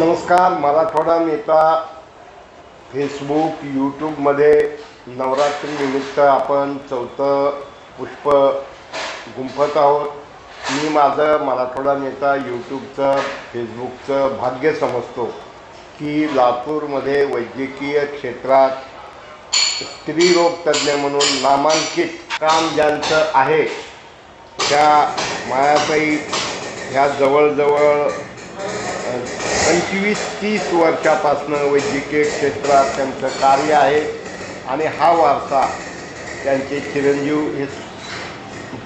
नमस्कार मराठवाडा नेता फेसबुक यूट्यूबमध्ये नवरात्रीनिमित्त आपण चौथं पुष्प गुंफत आहोत. मी माझं मराठवाडा नेता यूट्यूबचं फेसबुकचं भाग्य समजतो की लातूरमध्ये वैद्यकीय क्षेत्रात स्त्रीरोग तज्ज्ञ म्हणून नामांकित काम ज्यांचं आहे त्या मायाताई ह्या जवळजवळ पंचवीस तीस वर्षापासनं वैद्यकीय क्षेत्रात त्यांचं कार्य आहे आणि हा वारसा त्यांचे चिरंजीव हे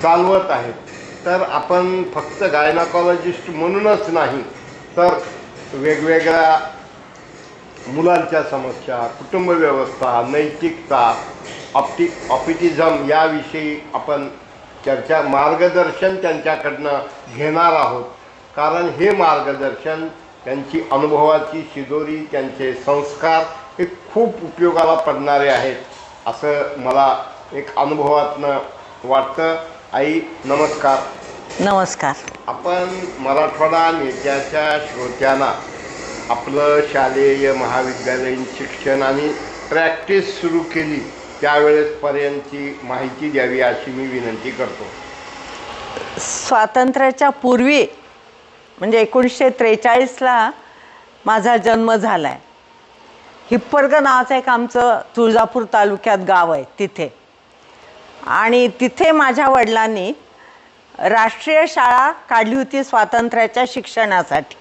चालवत आहेत. तर आपण फक्त गायनाकॉलॉजिस्ट म्हणूनच नाही तर वेगवेगळ्या मुलांच्या समस्या कुटुंब व्यवस्था नैतिकता ऑप्टि ऑपिटिझम याविषयी आपण चर्चा मार्गदर्शन त्यांच्याकडनं घेणार आहोत. कारण हे मार्गदर्शन त्यांची अनुभवाची शिदोरी त्यांचे संस्कार हे खूप उपयोगाला पडणारे आहेत असं मला एक अनुभवातनं वाटतं. आई नमस्कार. नमस्कार. आपण मराठवाडा नेत्याच्या श्रोत्यांना आपलं शालेय महाविद्यालयीन शिक्षण आणि प्रॅक्टिस सुरू केली त्यावेळेसपर्यंतची माहिती द्यावी अशी मी विनंती करतो. स्वातंत्र्याच्या पूर्वी म्हणजे एकोणीसशे त्रेचाळीसला माझा जन्म झाला आहे हिप्परग नावाचं एक आमचं तुळजापूर तालुक्यात गाव आहे तिथे. आणि तिथे माझ्या वडिलांनी राष्ट्रीय शाळा काढली होती स्वातंत्र्याच्या शिक्षणासाठी.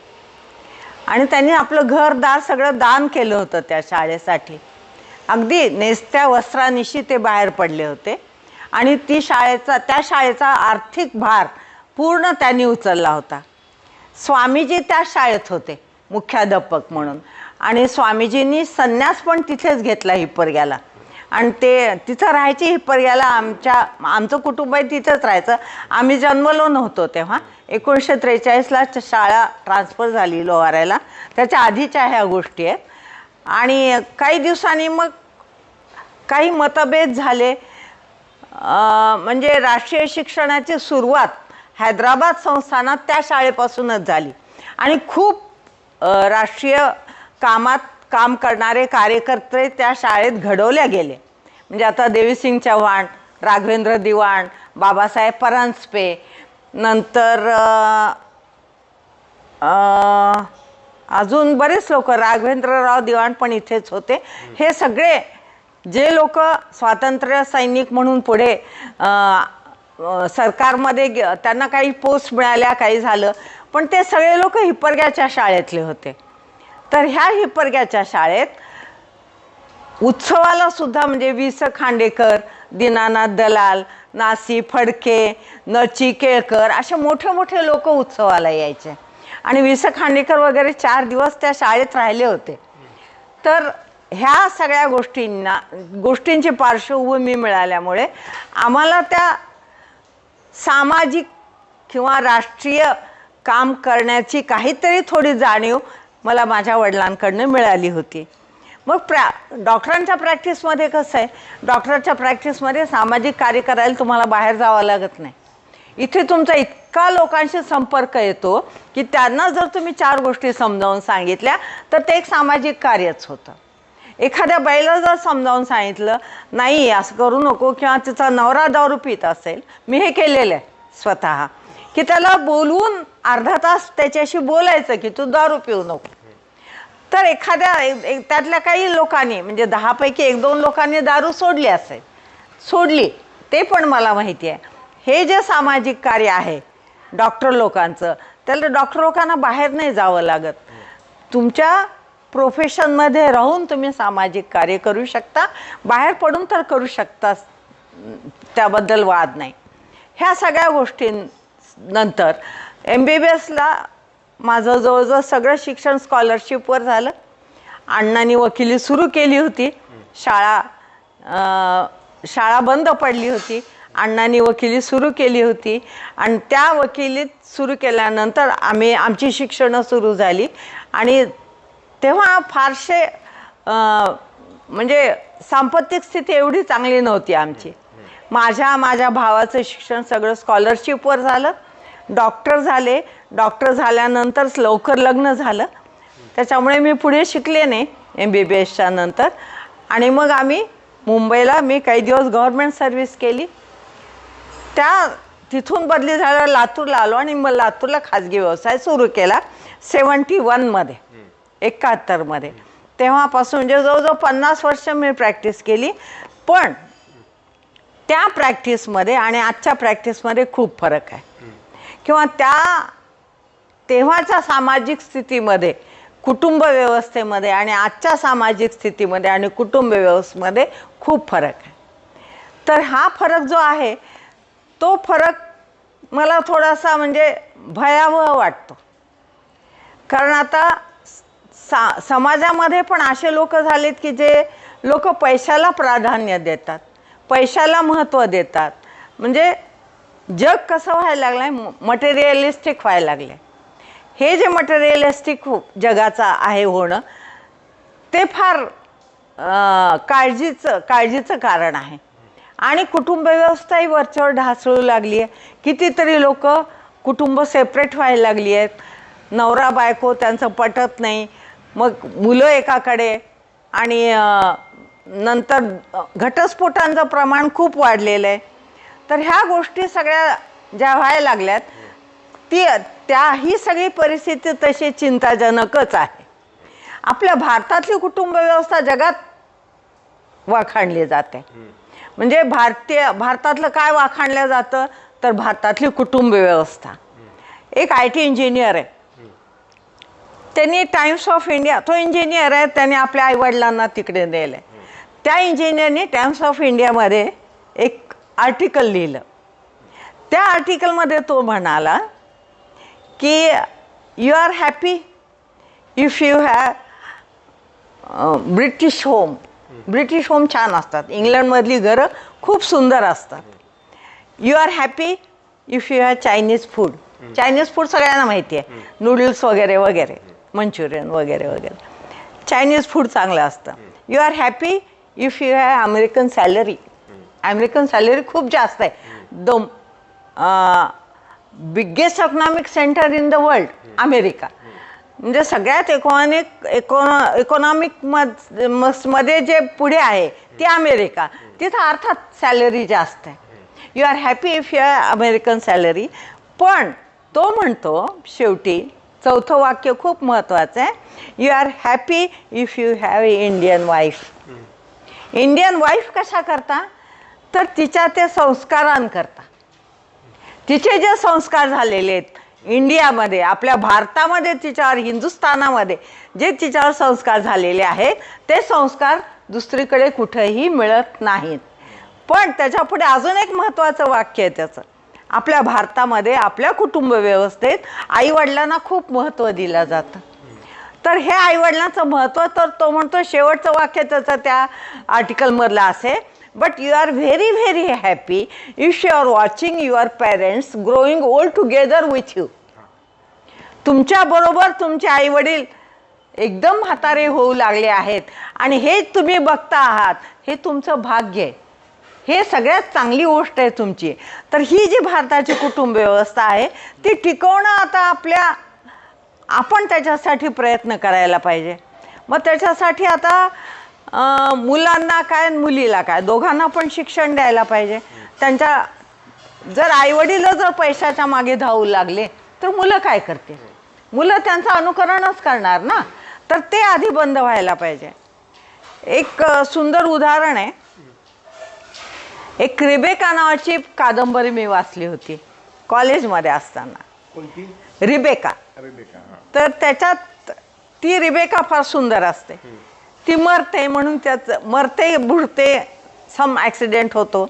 आणि त्यांनी आपलं घरदार सगळं दान केलं होतं त्या शाळेसाठी. अगदी नेसत्या वस्त्रानिशी ते बाहेर पडले होते. आणि ती शाळेचा त्या शाळेचा आर्थिक भार पूर्ण त्यांनी उचलला होता. स्वामीजी त्या शाळेत होते मुख्याध्यापक म्हणून. आणि स्वामीजींनी संन्यास पण तिथेच घेतला हिप्परग्याला आणि ते तिथं राहायची हिप्परग्याला आमच्या आमचं कुटुंब आहे तिथंच राहायचं. आम्ही जन्मलो नव्हतो तेव्हा. एकोणीसशे त्रेचाळीसला शाळा ट्रान्सफर झाली लोहारायला त्याच्या आधीच्या ह्या गोष्टी आहेत. आणि काही दिवसांनी मग काही मतभेद झाले. म्हणजे राष्ट्रीय शिक्षणाची सुरुवात हैदराबाद संस्थानात त्या शाळेपासूनच झाली. आणि खूप राष्ट्रीय कामात काम करणारे कार्यकर्ते त्या शाळेत घडवल्या गेले. म्हणजे आता देवीसिंग चव्हाण राघवेंद्र दिवाण बाबासाहेब परांजपे नंतर अजून बरेच लोक राघवेंद्रराव दिवाण पण इथेच होते. हे सगळे जे लोक स्वातंत्र्य सैनिक म्हणून पुढे सरकारमध्ये गे- त्यांना काही पोस्ट मिळाल्या काही झालं. पण ते सगळे लोक हिप्परग्याच्या शाळेतले होते. तर ह्या हिप्परग्याच्या शाळेत उत्सवाला सुद्धा म्हणजे वि स खांडेकर दीनानाथ दलाल नासी फडके नची केळकर असे मोठे मोठे लोक उत्सवाला यायचे. आणि वि स खांडेकर वगैरे चार दिवस त्या शाळेत राहिले होते. तर ह्या सगळ्या गोष्टींना गोष्टींची पार्श्वभूमी मिळाल्यामुळे आम्हाला त्या सामाजिक किंवा राष्ट्रीय काम करण्याची काहीतरी थोडी जाणीव मला माझ्या वडिलांकडनं मिळाली होती. मग प्रा डॉक्टरांच्या प्रॅक्टिसमध्ये कसं आहे? डॉक्टरच्या प्रॅक्टिसमध्ये सामाजिक कार्य करायला तुम्हाला बाहेर जावं लागत नाही. इथे तुमचा इतका लोकांशी संपर्क येतो की त्यांना जर तुम्ही चार गोष्टी समजावून सांगितल्या तर ते एक सामाजिक कार्यच होतं. एखाद्या बाईला जर समजावून सांगितलं नाही असं करू नको किंवा तिचा नवरा दारू पित असेल मी हे केलेलं आहे स्वतः. की त्याला बोलवून अर्धा तास त्याच्याशी बोलायचं की तू दारू पिऊ नको. तर एखाद्या एक- एक- त्यातल्या काही लोकांनी म्हणजे दहापैकी एक दोन लोकांनी दारू सोडली असेल. सोडली. ते पण मला माहिती आहे. हे जे सामाजिक कार्य आहे डॉक्टर लोकांचं त्याला डॉक्टर लोकांना बाहेर नाही जावं लागत. तुमच्या प्रोफेशनमध्ये राहून तुम्ही सामाजिक कार्य करू शकता. बाहेर पडून तर करू शकता. त्याबद्दल वाद नाही. ह्या सगळ्या गोष्टींनंतर एम बी बी एसला माझं जवळजवळ सगळं शिक्षण स्कॉलरशिपवर झालं. अण्णांनी वकिली सुरू केली होती. शाळा शाळा बंद पडली होती. अण्णांनी वकिली सुरू केली होती. आणि त्या वकिलीत सुरू केल्यानंतर आम्ही आमची शिक्षणं सुरू झाली. आणि तेव्हा फारसे म्हणजे सांपत्तिक स्थिती एवढी चांगली नव्हती आमची. माझ्या माझ्या भावाचं शिक्षण सगळं स्कॉलरशिपवर झालं. डॉक्टर झाले. डॉक्टर झाल्यानंतरच लवकर लग्न झालं. त्याच्यामुळे मी पुढे शिकले नाही एम बी बी एसच्या नंतर. आणि मग आम्ही मुंबईला मी काही दिवस गव्हर्मेंट सर्व्हिस केली. त्या तिथून बदली झाल्यावर लातूरला आलो आणि मग लातूरला खाजगी व्यवसाय सुरू केला. सेवन्टी वनमध्ये एकाहत्तरमध्ये. तेव्हापासून म्हणजे जवळजवळ पन्नास वर्ष मी प्रॅक्टिस केली. पण त्या प्रॅक्टिसमध्ये आणि आजच्या प्रॅक्टिसमध्ये खूप फरक आहे. किंवा त्या तेव्हाच्या सामाजिक स्थितीमध्ये कुटुंब व्यवस्थेमध्ये आणि आजच्या सामाजिक स्थितीमध्ये आणि कुटुंब व्यवस्थेमध्ये खूप फरक आहे. तर हा फरक जो आहे तो फरक मला थोडासा म्हणजे भयावह वाटतो. कारण आता सा समाजामध्ये पण असे लोक झालेत की जे लोक पैशाला प्राधान्य देतात पैशाला महत्त्व देतात. म्हणजे जग कसं व्हायला लागलं आहे मटेरियलिस्टिक व्हायला लागले हे जे मटेरियलिस्टिक जगाचं आहे होणं ते फार काळजीचं काळजीचं कारण आहे. आणि कुटुंब व्यवस्थाही वरच्यावर ढासळू लागली आहे. कितीतरी लोक कुटुंब सेपरेट व्हायला लागली आहेत. नवरा बायको त्यांचं पटत नाही. मग मुलं एकाकडे आणि नंतर घटस्फोटांचं प्रमाण खूप वाढलेलं आहे. तर ह्या गोष्टी सगळ्या ज्या व्हायला लागल्यात ती त्या ही सगळी परिस्थिती तशी चिंताजनकच आहे. आपल्या भारतातली कुटुंब व्यवस्था जगात वाखाणली जाते. म्हणजे भारतीय भारतातलं काय वाखाणलं जातं? तर भारतातली कुटुंब व्यवस्था एक आय टी इंजिनियर आहे. त्यांनी टाइम्स ऑफ इंडिया तो इंजिनियर आहे त्याने आपल्या आईवडिलांना तिकडे नेलं त्या इंजिनियरने टाइम्स ऑफ इंडियामध्ये एक आर्टिकल लिहिलं. त्या आर्टिकलमध्ये तो म्हणाला की you are happy if you have British home British home छान असतात. इंग्लंडमधली घरं खूप सुंदर असतात. You are happy if you have Chinese food Chinese food सगळ्यांना माहिती आहे. नूडल्स वगैरे वगैरे. मंचुरियन वगैरे वगैरे. चायनीज फूड चांगलं असतं. You are happy if you have American salary American salary खूप जास्त आहे. The biggest economic centre in the world America म्हणजे सगळ्यात इकॉनिक इकॉनॉ इकॉनॉमिकमध्ये जे पुढे आहे ते अमेरिका तिथं अर्थात सॅलरी जास्त आहे. You are happy if you are American salary पण तो म्हणतो शेवटी चौथं वाक्य खूप महत्त्वाचं आहे. You are happy if you have Indian wife Indian wife कशा करता? तर तिच्या ते संस्कारांकरता तिचे जे संस्कार झालेले आहेत इंडियामध्ये आपल्या भारतामध्ये तिच्यावर हिंदुस्थानामध्ये जे तिच्यावर संस्कार झालेले आहेत ते संस्कार दुसरीकडे कुठेही मिळत नाहीत. पण त्याच्यापुढे अजून एक महत्त्वाचं वाक्य आहे त्याचं. आपल्या भारतामध्ये आपल्या कुटुंब व्यवस्थेत आईवडिलांना खूप महत्त्व दिलं जातं. तर हे आईवडिलांचं महत्त्व तर तो म्हणतो शेवटचं वाक्य त्याचं त्या आर्टिकलमधलं असे but you are very very happy if you are watching your parents growing old together with you तुमच्याबरोबर तुमचे आईवडील एकदम म्हातारे होऊ लागले आहेत. आणि हे तुम्ही बघता आहात हे तुमचं भाग्य आहे. हे सगळ्यात चांगली गोष्ट आहे तुमची. तर ही जी भारताची कुटुंब व्यवस्था आहे ती टिकवणं आता आपल्या आपण त्याच्यासाठी प्रयत्न करायला पाहिजे. मग त्याच्यासाठी आता मुलांना काय मुलीला काय? दोघांना पण शिक्षण द्यायला पाहिजे. त्यांच्या जर आईवडील जर पैशाच्या मागे धावू लागले तर मुलं काय करतील? मुलं त्यांचं अनुकरणच करणार ना? तर ते आधी बंद व्हायला पाहिजे. एक सुंदर उदाहरण आहे. एक रिबेका नावाची कादंबरी मी वाचली होती कॉलेजमध्ये असताना. रिबेका. तर त्याच्यात ती रिबेका फार सुंदर असते. ती मरते म्हणून त्याचं मरते बुडते सम ॲक्सिडेंट होतो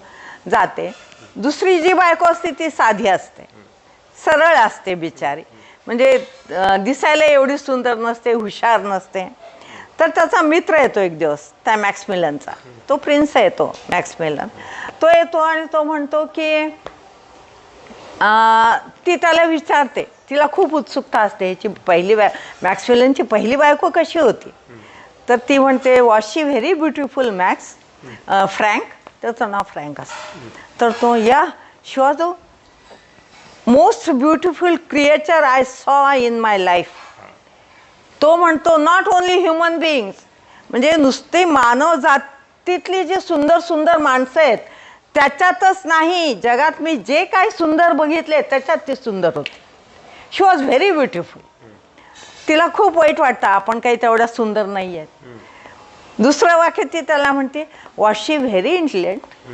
जाते. दुसरी जी बायको असते ती साधी असते. सरळ असते बिचारी. म्हणजे दिसायला एवढी सुंदर नसते हुशार नसते. तर त्याचा मित्र येतो एक दिवस त्या मॅक्समिलनचा. तो प्रिन्स येतो मॅक्समिलन. तो येतो आणि तो म्हणतो की ती त्याला विचारते. तिला खूप उत्सुकता असते. ह्याची पहिली बाय मॅक्सवेलनची पहिली बायको कशी होती? तर ती म्हणते was she very beautiful Max Frank त्याचं नाव फ्रँक असतं. तर तो या she was most beautiful creature I saw in my life तो म्हणतो नॉट ओन्ली ह्युमन बिईंग्स म्हणजे नुसती मानव जातीतली जी सुंदर सुंदर माणसं आहेत त्याच्यातच नाही. जगात मी जे काही सुंदर बघितले त्याच्यात ती सुंदर होती. शी वॉज व्हेरी ब्युटिफुल तिला खूप वाईट वाटतं आपण काही तेवढ्या सुंदर नाही आहेत दुसरं वाक्य ती त्याला म्हणते वॉज शी व्हेरी इंटेलिजंट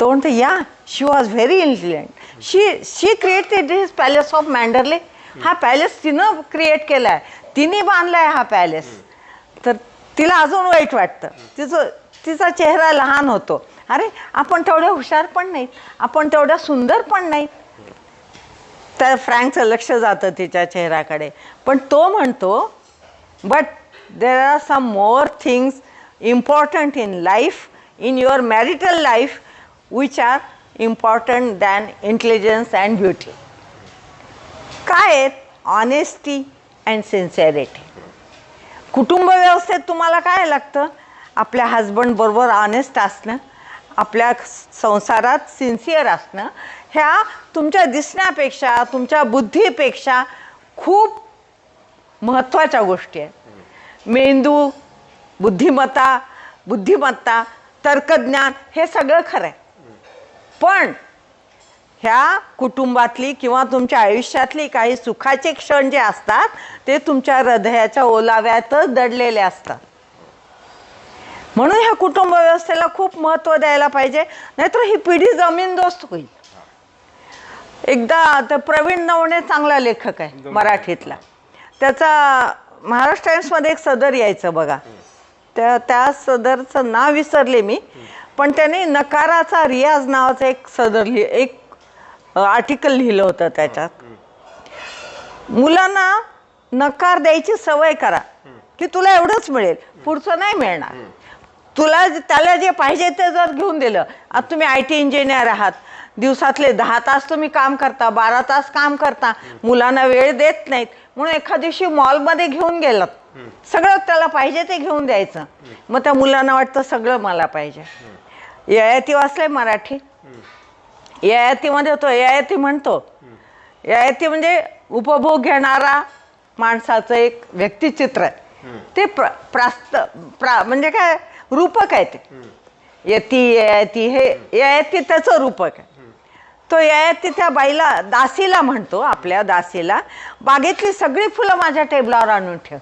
तो म्हणतो या she was very intelligent she she created his palace of Manderley हा पॅलेस तिनं क्रिएट केला आहे तिने बांधलाय हा पॅलेस तर तिला अजून वाईट वाटतं. तिचं तिचा चेहरा लहान होतो. अरे आपण तेवढ्या हुशार पण नाहीत. आपण तेवढ्या सुंदर पण नाहीत. तर फ्रँकचं लक्ष जातं तिच्या चेहऱ्याकडे. पण तो म्हणतो but there are some more things important in life in your marital life which are important than intelligence and beauty काय आहेत? ऑनेस्टी अँड सिन्सिअरिटी कुटुंब व्यवस्थेत तुम्हाला काय लागतं? आपल्या हजबंडबरोबर ऑनेस्ट असणं आपल्या संसारात सिन्सिअर असणं ह्या तुमच्या दिसण्यापेक्षा तुमच्या बुद्धीपेक्षा खूप महत्त्वाच्या गोष्टी आहेत. मेंदू बुद्धिमत्ता बुद्धिमत्ता तर्कज्ञान हे सगळं खरं आहे. पण ह्या कुटुंबातली किंवा तुमच्या आयुष्यातली काही सुखाचे क्षण जे असतात ते तुमच्या हृदयाच्या ओलाव्यातच दडलेले असतात. म्हणून ह्या कुटुंब व्यवस्थेला खूप महत्त्व द्यायला पाहिजे. नाहीतर ही पिढी जमीनदोस्त होईल. एकदा तर प्रवीण नवणे चांगला लेखक आहे मराठीतला. त्याचा महाराष्ट्र टाइम्समध्ये एक सदर यायचं बघा. त्या त्या सदरचं नाव विसरले मी. पण त्याने नकाराचा रियाज नावाचं एक सदर लिहि एक आर्टिकल लिहिलं होतं त्याच्यात. मुलांना नकार द्यायची सवय करा की तुला एवढंच मिळेल. पुढचं नाही मिळणार. तुला त्याला जे पाहिजे ते जर घेऊन दिलं. आता तुम्ही आय टी इंजिनियर आहात. दिवसातले दहा तास तुम्ही काम करता बारा तास काम करता. मुलांना वेळ देत नाहीत. म्हणून एखाद दिवशी मॉलमध्ये घेऊन गेलात. सगळं त्याला पाहिजे ते घेऊन द्यायचं. मग त्या मुलांना वाटतं सगळं मला पाहिजे. ययाती वाचलंय मराठी. ययातीमध्ये तो ययाती म्हणतो. ययाती म्हणजे उपभोग घेणारा माणसाचं एक व्यक्तिचित्र आहे. ते प्र प्रास्त प्रा म्हणजे काय रूपक आहे ते. यती ययाती हे ययाती त्याचं रूपक आहे. तो ययाती त्या बाईला दासीला म्हणतो आपल्या दासीला बागेतली सगळी फुलं माझ्या टेबलावर आणून ठेव.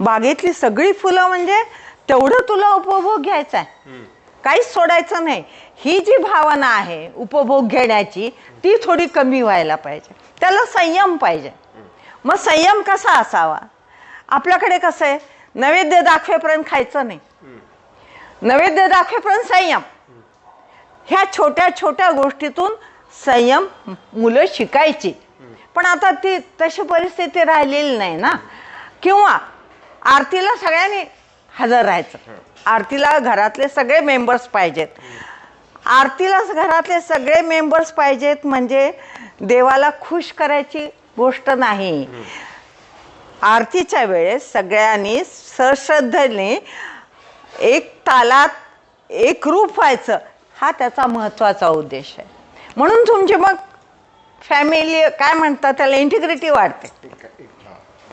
बागेतली सगळी फुलं म्हणजे तेवढं तुला उपभोग घ्यायचा आहे. काहीच सोडायचं नाही. ही जी भावना आहे उपभोग घेण्याची ती थोडी कमी व्हायला पाहिजे. त्याला संयम पाहिजे. मग संयम कसा असावा? आपल्याकडे कसं आहे? नैवेद्य दाखवेपर्यंत खायचं नाही. नैवेद्य दाखवेपर्यंत संयम. ह्या छोट्या छोट्या गोष्टीतून संयम मुलं शिकायची. पण आता ती तशी परिस्थिती राहिलेली नाही ना. किंवा आरतीला सगळ्यांनी हजर राहायचं. आरतीला घरातले सगळे मेंबर्स पाहिजेत. आरतीला घरातले सगळे मेंबर्स पाहिजेत म्हणजे देवाला खुश करायची गोष्ट नाही. आरतीच्या वेळेस सगळ्यांनी सश्रद्धेने एक तालात एक रूप व्हायचं. हा त्याचा महत्त्वाचा उद्देश आहे. म्हणून तुमची मग फॅमिली काय म्हणतात त्याला? इंटिग्रिटी वाढते.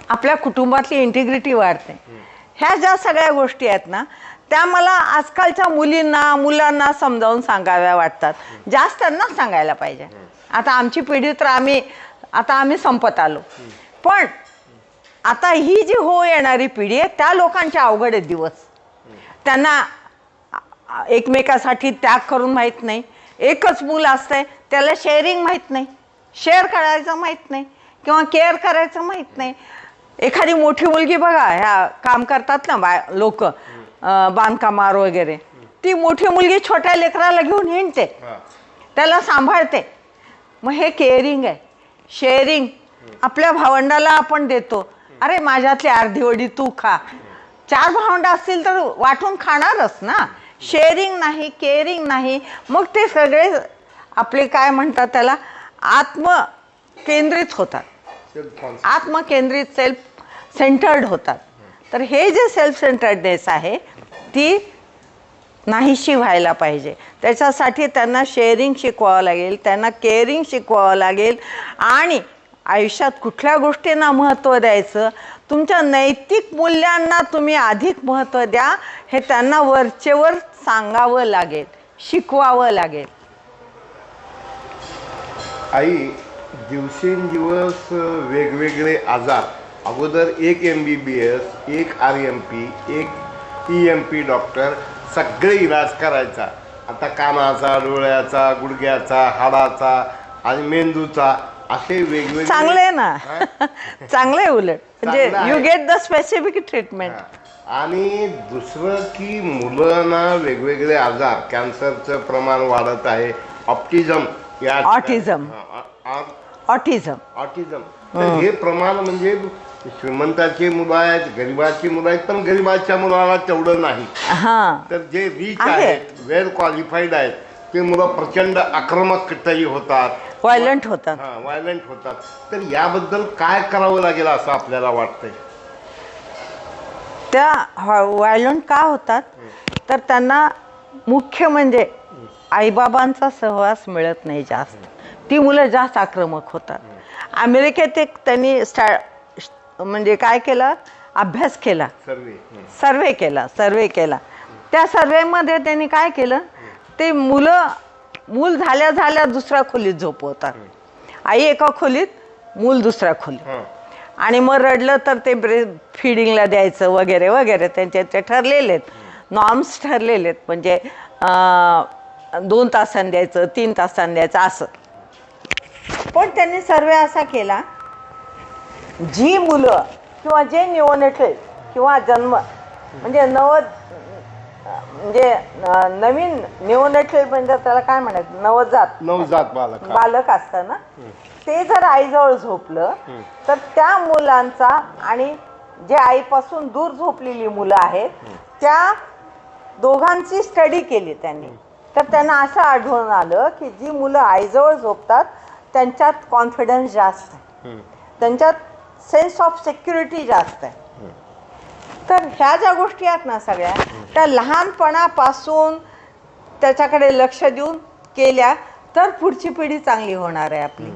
आपल्या कुटुंबातली इंटिग्रिटी वाढते. ह्या ज्या सगळ्या गोष्टी आहेत ना त्या मला आजकालच्या मुलींना मुलांना समजावून सांगाव्या वाटतात. जास्त त्यांना सांगायला पाहिजे. आता आमची पिढी तर आम्ही आता आम्ही संपत आलो. पण आता ही जी हो येणारी पिढी आहे त्या लोकांचे अवघड दिवस. त्यांना एकमेकासाठी त्याग करून माहीत नाही. एकच मूल असतंय त्याला शेअरिंग माहीत नाही. शेअर करायचं माहीत नाही किंवा केअर करायचं माहीत नाही. एखादी मोठी मुलगी बघा ह्या काम करतात ना बा लोक बांधकामार वगैरे. ती मोठी मुलगी छोट्या लेकराला घेऊन हिंडते. त्याला सांभाळते. मग हे केअरिंग आहे. शेअरिंग आपल्या भावंडाला आपण देतो. अरे माझ्यातली अर्धी वडी तू खा. चार भावंड असतील तर वाटून खाणारच ना. शेअरिंग नाही केअरिंग नाही. मग ते सगळे आपले काय म्हणतात त्याला? आत्मकेंद्रित होतात. आत्मकेंद्रित सेल्फ सेंटर्ड होतात. तर हे जे सेल्फ सेंटर्डनेस आहे ती नाहीशी व्हायला पाहिजे. त्याच्यासाठी त्यांना शेअरिंग शिकवावं लागेल त्यांना केअरिंग शिकवावं लागेल आणि आयुष्यात कुठल्या गोष्टींना महत्त्व द्यायचं? तुमच्या नैतिक मूल्यांना तुम्ही अधिक महत्त्व द्या हे त्यांना वरचेवर सांगावं लागेल शिकवावं लागेल. आई दिवसेंदिवस वेगवेगळे आजार. अगोदर एक एम बी बी एस एक आर एम पी एक ई एम पी डॉक्टर सगळे इलाज करायचा. आता कानाचा डोळ्याचा गुडघ्याचा हाडाचा आणि मेंदूचा. असे वेगवेगळे चांगलं आहे ना? चांगलं आहे उलट. म्हणजे चांगलं आहे. You get the specific treatment. आणि दुसरं की मुलांना वेगवेगळे आजार कॅन्सरचं प्रमाण वाढत आहे. ऑप्टिझम या Autism. हा, आ- ऑटिझम. ऑटिझम. तर हे. प्रमाण म्हणजे श्रीमंताची मुलं आहेत गरिबाची मुलं आहेत पण गरिबाच्या मुलाला तेवढं नाही. हां. तर जे रिच आहे. आहेत वेल क्वालिफाईड आहेत ते मुलं प्रचंड आक्रमकताही होतात. व्हायलंट होतात. हा व्हायलंट होतात. तर याबद्दल काय करावं लागेल असं आपल्याला वाटतंय? त्या व्हायलंट का होतात? तर त्यांना मुख्य म्हणजे आईबाबांचा सहवास मिळत नाही जास्त. ती मुलं जास्त आक्रमक होतात. अमेरिकेत एक त्यांनी स्टा म्हणजे काय केलं? अभ्यास केला. सर्वे सर्वे केला सर्वे केला. त्या सर्वेमध्ये त्यांनी काय केलं? ते मुलं मूल झाल्या झाल्या दुसऱ्या खोलीत झोपवतात. आई एका खोलीत मूल दुसऱ्या खोलीत. आणि मग रडलं तर ते ब्रे फिडिंगला द्यायचं वगैरे वगैरे. त्यांचे ते ठरलेले आहेत. नॉर्म्स ठरलेले आहेत. म्हणजे दोन तासांनी द्यायचं तीन तासांनी द्यायचं असं. पण त्यांनी सर्वे असा केला जी मुलं किंवा जे निओनेटल किंवा जन्म म्हणजे नव म्हणजे नवीन निओनेटल म्हणजे त्याला काय म्हणायचं नवजात नवजात बालक हा. बालक असतं ना? ते जर आईजवळ झोपलं तर त्या मुलांचा आणि जे आईपासून दूर झोपलेली मुलं आहेत त्या दोघांची स्टडी केली त्यांनी. तर त्यांना असं आढळून आलं की जी मुलं आईजवळ झोपतात त्यांच्यात कॉन्फिडन्स जास्त आहे. त्यांच्यात सेन्स ऑफ सिक्युरिटी जास्त आहे. तर ह्या ज्या गोष्टी आहेत ना सगळ्या त्या लहानपणापासून त्याच्याकडे लक्ष देऊन केल्या तर पुढची पिढी चांगली होणार आहे आपली.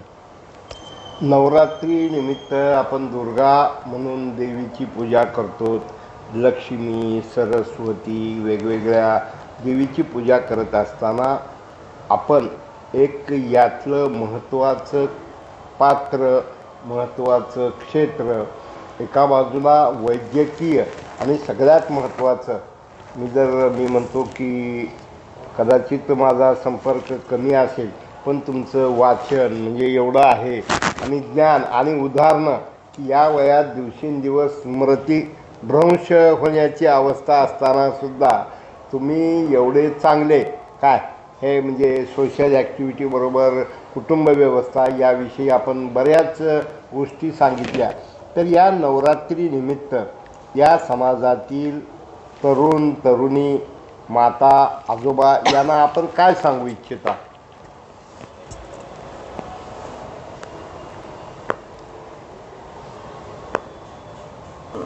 नवरात्री निमित्त आपण दुर्गा म्हणून देवीची पूजा करतो. लक्ष्मी सरस्वती वेगवेगळ्या देवीची पूजा करत असताना आपण एक यातलं महत्त्वाचं पात्र महत्त्वाचं क्षेत्र एका बाजूला वैद्यकीय आणि सगळ्यात महत्त्वाचं मी जर मी म्हणतो की कदाचित माझा संपर्क कमी असेल पण तुमचं वाचन म्हणजे एवढं आहे आणि ज्ञान आणि उदाहरणं की या वयात दिवसेंदिवस स्मृती भ्रंश होण्याची अवस्था असतानासुद्धा तुम्ही एवढे चांगले काय? हे म्हणजे सोशल ॲक्टिव्हिटीबरोबर कुटुंब व्यवस्था याविषयी आपण बऱ्याच गोष्टी सांगितल्या. तर या नवरात्री निमित्त या समाजातील तरुण तरुणी माता आजोबा यांना आपण काय सांगू इच्छिता?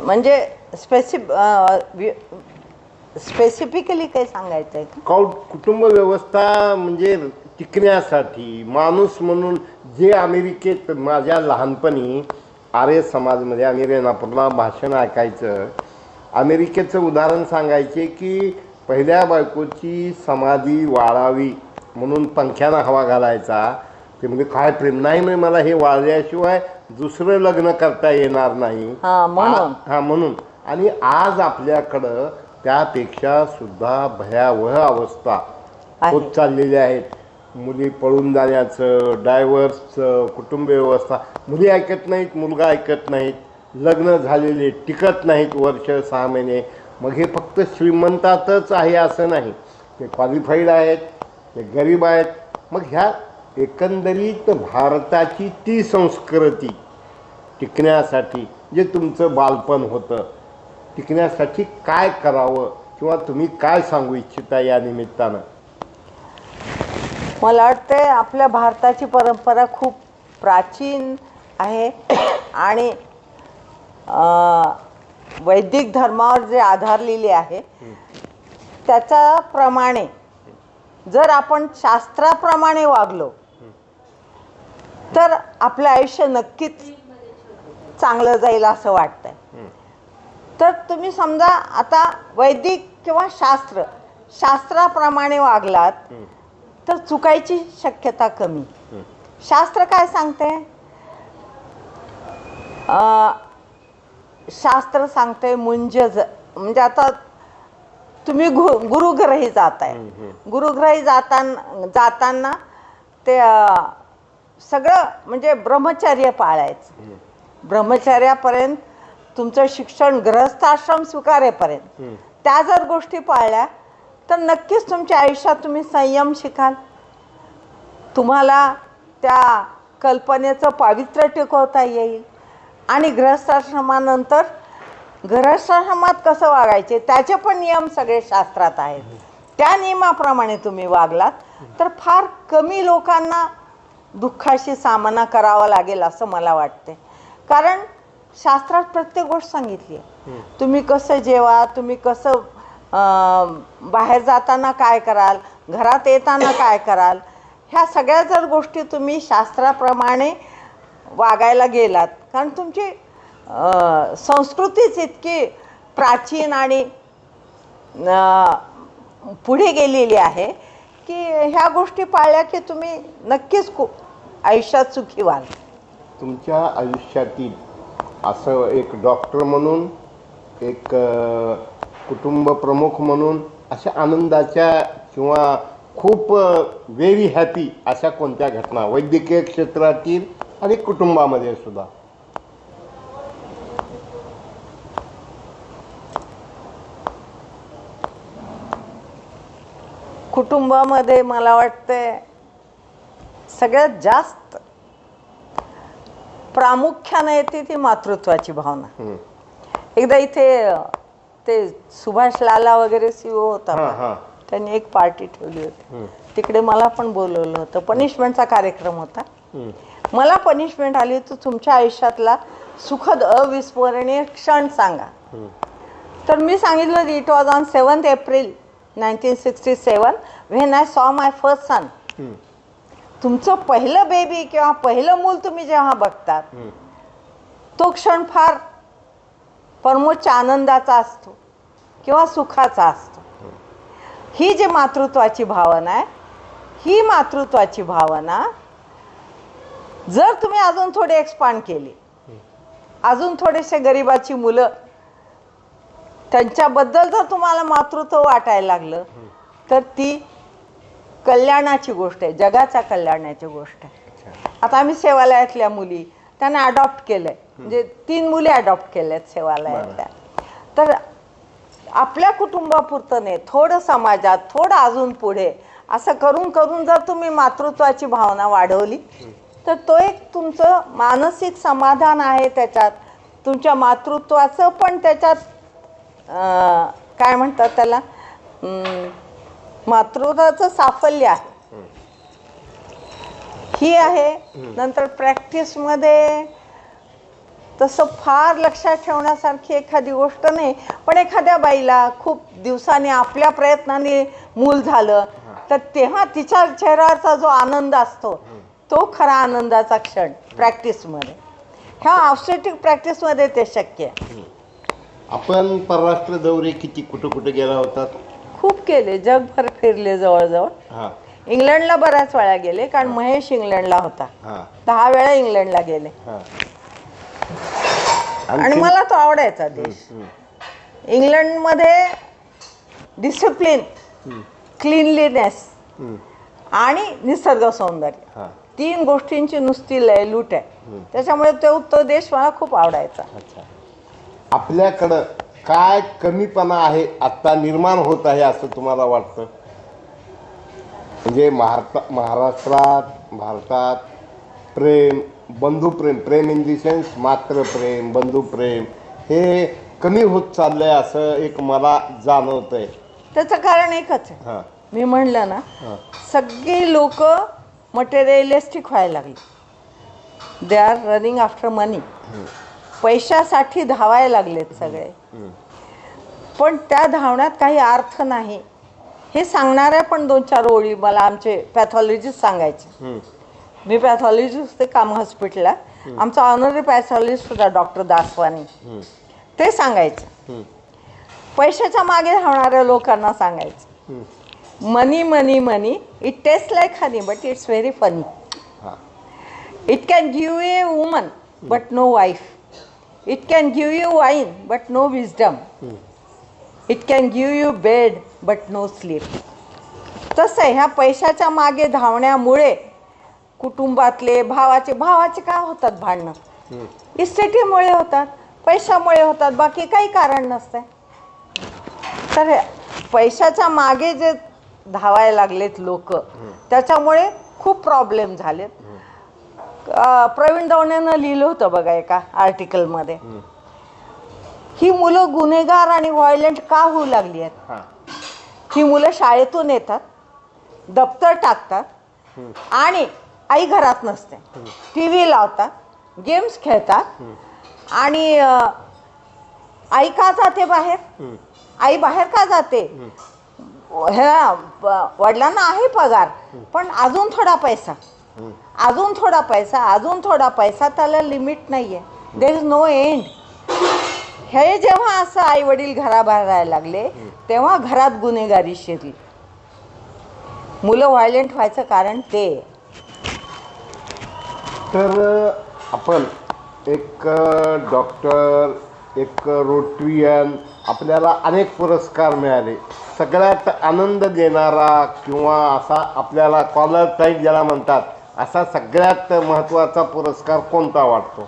म्हणजे स्पेसिफ स्पेसिफिकली काही सांगायचं आहे कुटुंब व्यवस्था म्हणजे टिकण्यासाठी माणूस म्हणून जे अमेरिकेत माझ्या लहानपणी आर्य समाजमध्ये आम्ही रेणापूरला भाषण ऐकायचं. अमेरिकेचं उदाहरण सांगायचे की पहिल्या बायकोची समाधी वाळावी म्हणून पंख्यानं हवा घालायचा. ते म्हणजे काय प्रेम नाही म्हणजे मला हे वाळल्याशिवाय दुसरं लग्न करता येणार नाही. हा, म्हणून. हा आणि आज आपल्याकडं त्यापेक्षा सुद्धा भयावह अवस्था. होत चाललेल्या आहेत मुली पळून जाण्याचं डायव्हर्सचं कुटुंब व्यवस्था. मुली ऐकत नाहीत मुलगा ऐकत नाहीत. लग्न झालेले टिकत नाहीत वर्ष सहा महिने. मग हे फक्त श्रीमंतातच आहे असं नाही. ते क्वालिफाईड आहेत ते गरीब आहेत. मग ह्या एकंदरीत भारताची ती संस्कृती टिकण्यासाठी जे तुमचं बालपण होतं टिकण्यासाठी काय करावं किंवा तुम्ही काय सांगू इच्छिता या निमित्तानं? मला वाटते आपल्या भारताची परंपरा खूप प्राचीन आहे. आणि वैदिक धर्मावर जे आधारलेली आहे त्याच्याप्रमाणे जर आपण शास्त्राप्रमाणे वागलो तर आपलं आयुष्य नक्कीच चांगलं जाईल असं वाटतंय. तर तुम्ही समजा आता वैदिक किंवा शास्त्र शास्त्राप्रमाणे वागलात तर चुकायची शक्यता कमी. शास्त्र काय सांगते? अं, शास्त्र सांगते मुंज म्हणजे आता तुम्ही गु गुरुग्रही जाताय. गुरुग्रही जाताना जाताना ते सगळं म्हणजे ब्रह्मचर्य पाळायचं. ब्रह्मचर्यापर्यंत तुमचं शिक्षण ग्रहस्थाश्रम स्वीकारेपर्यंत. त्या जर गोष्टी पाळल्या तर नक्कीच तुमच्या आयुष्यात तुम्ही संयम शिकाल. तुम्हाला त्या कल्पनेचं पावित्र्य टिकवता येईल. आणि ग्रहस्थाश्रमानंतर ग्रहस्थाश्रमात कसं वागायचे त्याचे पण नियम सगळे शास्त्रात आहेत. त्या नियमाप्रमाणे तुम्ही वागलात तर फार कमी लोकांना दुःखाशी सामना करावा लागेल असं मला वाटते. कारण शास्त्रात प्रत्येक गोष्ट सांगितली आहे. तुम्ही कसं जेवा तुम्ही कसं बाहेर जाताना काय कराल? घरात येताना काय कराल? ह्या सगळ्या जर गोष्टी तुम्ही शास्त्राप्रमाणे वागायला गेलात कारण तुमची संस्कृतीच इतकी प्राचीन आणि पुढे गेलेली आहे की ह्या गोष्टी पाळल्या की तुम्ही नक्कीच खूप आयुष्यात सुखी व्हाल. तुमच्या आयुष्यातील असं एक डॉक्टर म्हणून एक कुटुंब प्रमुख म्हणून अशा आनंदाच्या किंवा खूप व्हेरी हॅपी अशा कोणत्या घटना? वैद्यकीय क्षेत्रातील आणि कुटुंबामध्ये सुद्धा. कुटुंबामध्ये मला वाटते सगळ्यात जास्त प्रामुख्याने येते ती मातृत्वाची भावना. एकदा इथे ते सुभाष लाला वगैरे सीओ होता हां ना, हां त्यांनी एक पार्टी ठेवली होती. तिकडे मला पण बोलवलं होतं पनिशमेंटचा कार्यक्रम होता. मला पनिशमेंट आली तर तुमच्या आयुष्यातला सुखद अविस्मरणीय क्षण सांगा. तर मी सांगितलं it was on seventh April nineteen sixty seven when I saw my first son. तुमचं पहिलं बेबी किंवा पहिलं मूल तुम्ही जेव्हा बघतात. तो क्षण फार परमोच्च आनंदाचा असतो किंवा सुखाचा असतो. ही जी मातृत्वाची भावना आहे ही मातृत्वाची भावना जर तुम्ही अजून थोडी एक्सपांड केली अजून थोडेसे गरिबाची मुलं त्यांच्याबद्दल जर तुम्हाला मातृत्व वाटायला लागलं तर ती कल्याणाची गोष्ट आहे जगाच्या कल्याणाची गोष्ट आहे. आता आम्ही सेवालयातल्या मुली त्यांना अडॉप्ट केलंय. म्हणजे तीन मुली अडॉप्ट केल्यात सेवालयातल्या तर आपल्या कुटुंबापुरतं नाही थोडं समाजात थोडं अजून पुढे असं करून करून जर तुम्ही मातृत्वाची भावना वाढवली तर तो एक तुमचं मानसिक समाधान आहे त्याच्यात. तुमच्या मातृत्वाचं पण त्याच्यात काय म्हणतात त्याला? मातृत्वाचं साफल्य आहे. ही आहे. नंतर प्रॅक्टिसमध्ये तसं फार लक्षात ठेवण्यासारखी एखादी गोष्ट नाही. पण एखाद्या बाईला खूप दिवसांनी आपल्या प्रयत्नाने मूल झालं तर तेव्हा तिच्या चेहऱ्यावरचा जो आनंद असतो तो खरा आनंदाचा क्षण प्रॅक्टिसमध्ये. ह्या ऑब्स्टेटिक प्रॅक्टिसमध्ये ते शक्य आहे. आपण परराष्ट्र दौरे किती कुठं कुठं गेला होतात? खूप केले. जगभर फिरले जवळजवळ. हां. इंग्लंडला बऱ्याच वेळा गेले कारण महेश इंग्लंडला होता. दहा वेळा इंग्लंडला गेले. हां. आणि मला तो आवडायचा देश. इंग्लंडमध्ये डिसिप्लिन. क्लिनलीनेस. आणि निसर्ग सौंदर्य. हां. तीन गोष्टींची नुसती लय लूट आहे. त्याच्यामुळे तो तो देश मला खूप आवडायचा. आपल्याकडं काय कमीपणा आहे आत्ता निर्माण होत आहे असं तुम्हाला वाटतं? म्हणजे महाराष्ट्र महाराष्ट्रात भारतात प्रेम बंधुप्रेम प्रेम इन दी सेन्स मात्र प्रेम बंधुप्रेम हे कमी होत चाललंय असं एक मला जाणवतंय. त्याचं कारण एकच आहे. हां. मी म्हणलं ना हां. सगळी लोक मटेरियलिस्टिक व्हायला लागली. They are running after money पैशासाठी धावायला लागलेत सगळे. पण त्या धावण्यात काही अर्थ नाही. हे सांगणाऱ्या पण दोन चार ओळी मला आमचे पॅथॉलॉजिस्ट सांगायचे. मी पॅथॉलॉजिस्ट होते काम हॉस्पिटलला आमचा ऑनरी पॅथॉलॉजिस्ट होता डॉक्टर दासवानी. ते सांगायचं. पैशाच्या मागे धावणाऱ्या लोकांना सांगायचं. Money money money it taste like honey but it's very funny it can give a woman but no wife it can give you wine but no wisdom it can give you bed but no sleep तसं आहे, ह्या पैशाच्या मागे धावण्यामुळे कुटुंबातले भावाचे भावाचे काय होतात भांडणं. इस्टेटीमुळे होतात पैशामुळे होतात बाकी काही कारण नसते तर पैशाच्या मागे जे धावायला लागलेत लोक त्याच्यामुळे खूप प्रॉब्लेम झालेत. प्रवीण दवणेनं लिहिलं होतं बघा एका आर्टिकलमध्ये ही मुलं गुन्हेगार आणि व्हायलेंट का होऊ लागली आहेत? हां. ही मुलं शाळेतून येतात दप्तर टाकतात आणि आई घरात नसते. टी व्ही लावतात गेम्स खेळतात आणि आई का जाते बाहेर? आई बाहेर का जाते? ह्या वडिलांना आहे पगार पण अजून थोडा पैसा. अजून थोडा पैसा अजून थोडा पैसा त्याला लिमिट नाही आहे देर इज नो एंड हे जेव्हा असं आई वडील घराबाहेर राहायला लागले तेव्हा घरात गुन्हेगारी शिरली. मुलं व्हायलेंट व्हायचं कारण ते. तर आपण एक डॉक्टर एक रोटरियन आपल्याला अनेक पुरस्कार मिळाले. सगळ्यात आनंद देणारा किंवा असा आपल्याला कॉलर टाईप ज्याला म्हणतात असा सगळ्यात महत्त्वाचा पुरस्कार कोणता वाटतो?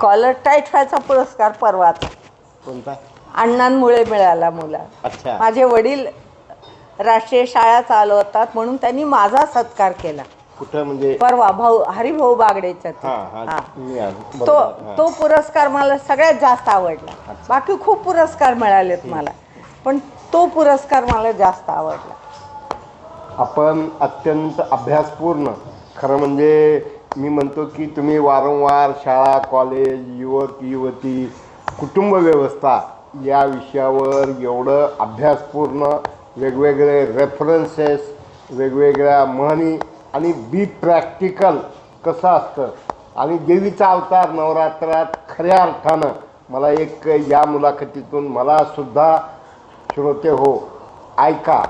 कॉलर टाईट व्हायचा पुरस्कार परवाचा. कोणता? अण्णांमुळे मिळाला मुला. अच्छा. माझे वडील राष्ट्रीय शाळा चालवतात म्हणून त्यांनी माझा सत्कार केला. कुठं म्हणजे परवा भाऊ हरिभाऊ बागडेच्या हां हां हा. मी. तो हां. तो पुरस्कार मला सगळ्यात जास्त आवडला. बाकी खूप पुरस्कार मिळालेत मला. पण तो पुरस्कार मला जास्त आवडला. आपण अत्यंत अभ्यासपूर्ण खरं म्हणजे मी म्हणतो की तुम्ही वारंवार शाळा कॉलेज युवक युवती कुटुंब व्यवस्था या विषयावर एवढं अभ्यासपूर्ण वेगवेगळे रेफरन्सेस वेगवेगळ्या म्हणी आणि बी प्रॅक्टिकल कसं असतं? आणि देवीचा अवतार नवरात्रात खऱ्या अर्थानं मला एक या मुलाखतीतून मला सुद्धा श्रोते हो ऐका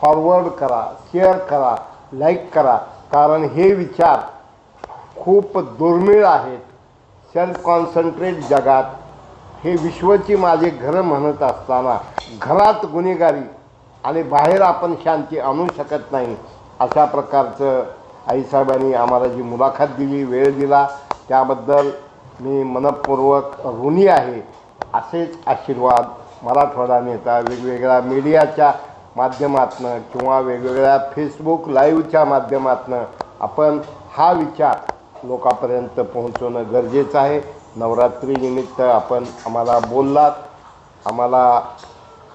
फॉरवर्ड करा शेअर करा लाईक करा. कारण हे विचार खूप दुर्मिळ आहेत. सेल्फ कॉन्सन्ट्रेट जगात हे विश्वची माझे घरं म्हणत असताना घरात गुन्हेगारी आणि बाहेर आपण शांती आणू शकत नाही. अशा प्रकारचं आईसाहेबांनी आम्हाला जी मुलाखत दिली वेळ दिला त्याबद्दल मी मनपूर्वक ऋणी आहे असेच आशीर्वाद मराठवाडा नेता वेगवेगळ्या मीडियाच्या माध्यमातनं किंवा वेगवेगळ्या फेसबुक लाईव्हच्या माध्यमातनं आपण हा विचार लोकांपर्यंत पोहोचवणं गरजेचं आहे. नवरात्रीनिमित्त आपण आम्हाला बोललात आम्हाला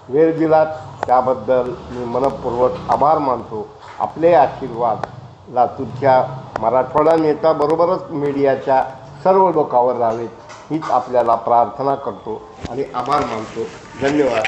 वेळ दिलात त्याबद्दल मी मनपूर्वक आभार मानतो. आपले आशीर्वाद लातूरच्या मराठवाडा नेत्याबरोबरच मीडियाच्या सर्व लोकांवर राहावेत हीच आपल्याला प्रार्थना करतो आणि आभार मानतो. धन्यवाद.